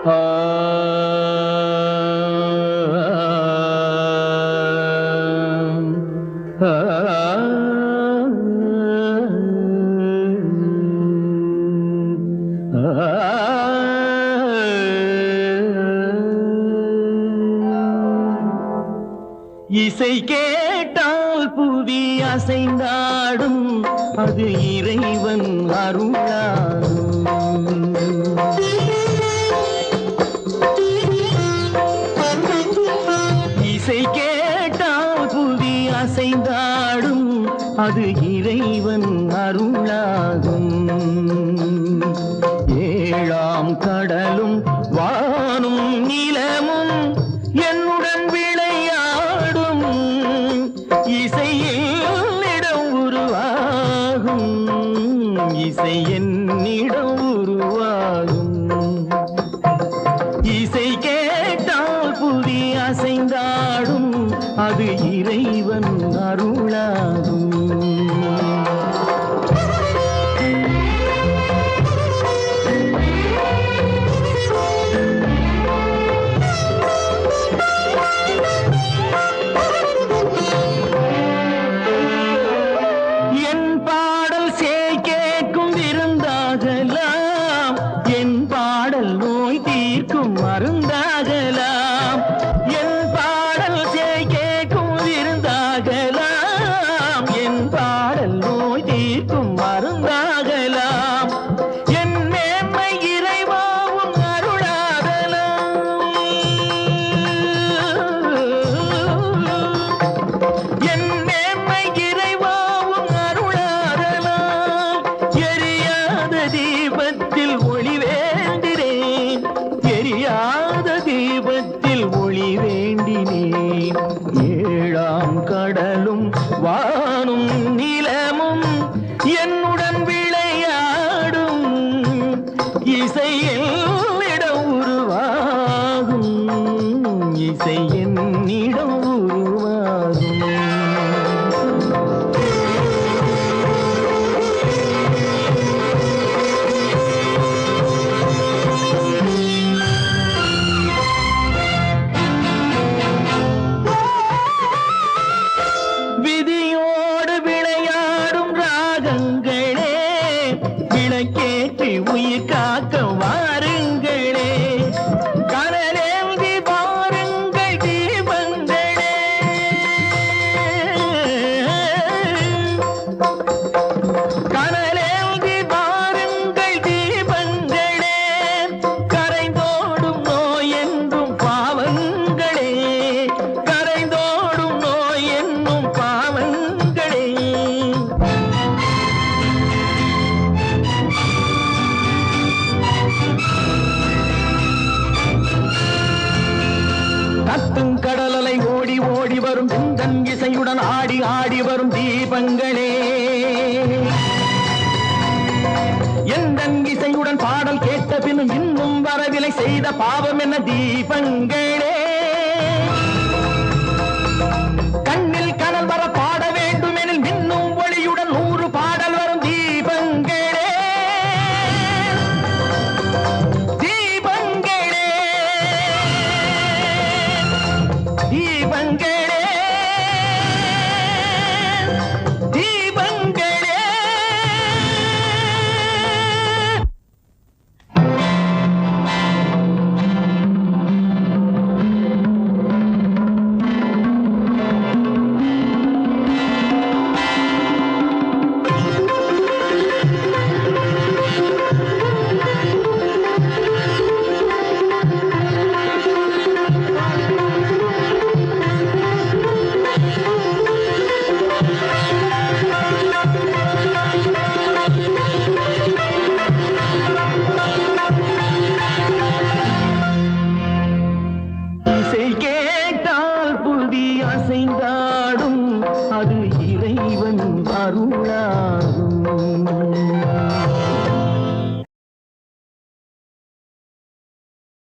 இசை கேட்டால் புவி அசைந்தாடும் அது இறைவன் அருள் கேட்டால் புவி அசைந்தாடும் அது இறைவன் அருளாகும். ஏழாம் கடலும் வானும் நிலமும் என்னுடன் விளையாடும் இசையில் இடம் உருவாகும். இசை என்ன கேட்டால் புதி அசைந்தாடும் அது இறைவன் அருளாகும். தீர்க்கும் மருந்தாகலாம். என் மேன்மை இறைவாவும் அருளாதலாம் என் மேன்மை இறைவாவும் அருளாரலாம் எரியாத தீபத்தில் ஒளி வேண்டினேன். எரியாத தீபத்தில் ஒளி வேண்டினேன். ஏழாம் கடலும் வானும் நிலமும் என்னுடன் விளையாடும் இசை என்னிடம் உருவாகும். இசை என்னிடம் விளக்கேற்றி உயிர் காக்க வாருங்களே கத்தும் கடலலை ஓடி ஓடி வரும் சிந்தன் இசையுடன் ஆடி ஆடி வரும் தீபங்களே. எந்தன் இசையுடன் பாடல் கேட்ட பின்னும் இன்னும் வரவில்லை செய்த பாவம் என்ன தீபங்கள்? அருளா